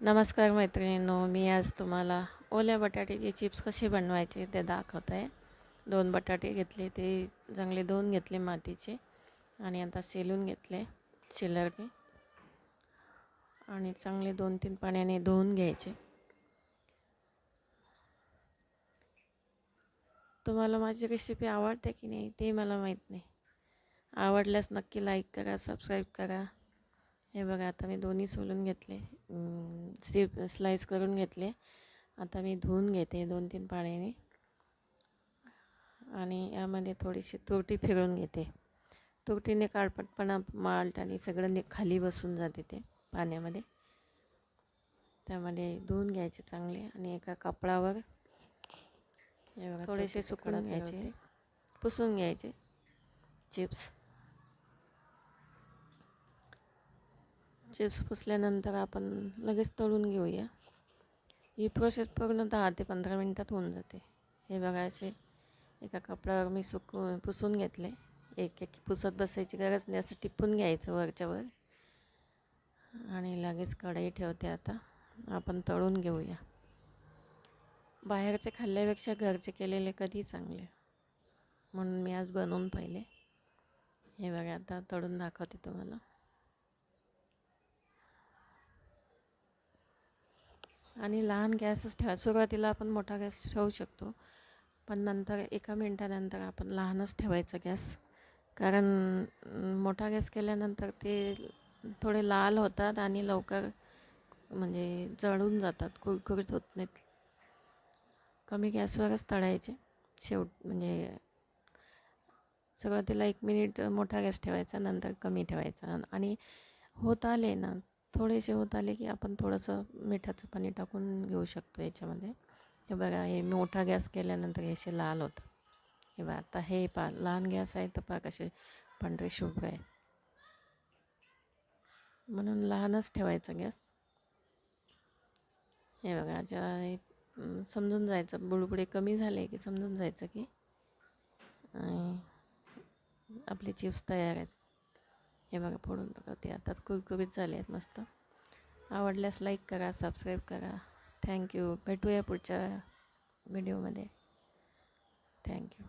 नमस्कार मैत्रिणींनो मी आज तुम्हाला ओल्या बटाट्याचे चिप्स कसे बनवायचे ते दाखवत आहे. दोन बटाटे घेतले ते चांगले धुवून घेतले मातीचे आणि आता शेलून घेतले शिलरने. आणि चांगले दोन तीन पाण्याने धुवून घ्यायचे. तुम्हाला माझी रेसिपी आवडते की नाही ते मला माहीत नाही. आवडल्यास नक्की लाईक करा सबस्क्राईब करा. हे बघा आता मी दोन्ही सोलून घेतले. स्लिप स्लाईस करून घेतले. आता मी धुवून घेते दोन तीन पाण्याने. आणि यामध्ये थोडीशी तुरटी फिरवून घेते. तुरटीने काळपटपणा माल्ट आणि सगळं नि खाली बसून जाते ते पाण्यामध्ये. त्यामध्ये धुवून घ्यायचे चांगले आणि एका कपडावर हे बघा थोडेसे सुकून घ्यायचे. पुसून घ्यायचे. चिप्स. चिप्स पुसल्यानंतर आपण लगेच तळून घेऊया. ही प्रोसेस पूर्ण दहा ते पंधरा मिनटात होऊन जाते. हे बघा असे एका कपड्यावर मी सुकून पुसून घेतले. एक एक पुसत बसायची गरज नाही असं टिपून घ्यायचं वरच्यावर. आणि लगेच कढई ठेवते आता. आपण तळून घेऊया. बाहेरचे खाल्ल्यापेक्षा घरचे केलेले कधी चांगले? म्हणून मी आज बनवून पाहिले. हे बघा आता तळून दाखवते तुम्हाला. आणि लहान गॅसच ठेवा. सुरुवातीला आपण मोठा गॅस ठेवू शकतो पण नंतर एका मिनटानंतर आपण लहानच ठेवायचा गॅस. कारण मोठा गॅस केल्यानंतर ते थोडे लाल होतात आणि लवकर म्हणजे जळून जातात कुरकुरीत होत नाहीत. कमी गॅसवरच तळायचे. शेवट म्हणजे सुरुवातीला एक मिनिट मोठा गॅस ठेवायचा नंतर कमी ठेवायचा. आणि होत आले ना थोडेसे होत आले की आपण थोडंसं मिठाचं पाणी टाकून घेऊ शकतो याच्यामध्ये. हे बघा हे मोठा गॅस केल्यानंतर हे असे लाल होतं हे बघा आता हे पा लहान गॅस आहे तर पा कसे पांढरे शुभ्र आहे. म्हणून लहानच ठेवायचा गॅस. हे बघा ज्या समजून जायचं. बुडबुडे कमी झाले की समजून जायचं की आपले चिप्स तयार आहेत. हे बघा फोडून ते. आता कुरकुरीत झाले आहेत मस्त. आवडल्यास लाईक करा सबस्क्राईब करा. थँक्यू भेटूया पुढच्या व्हिडिओमध्ये थँक्यू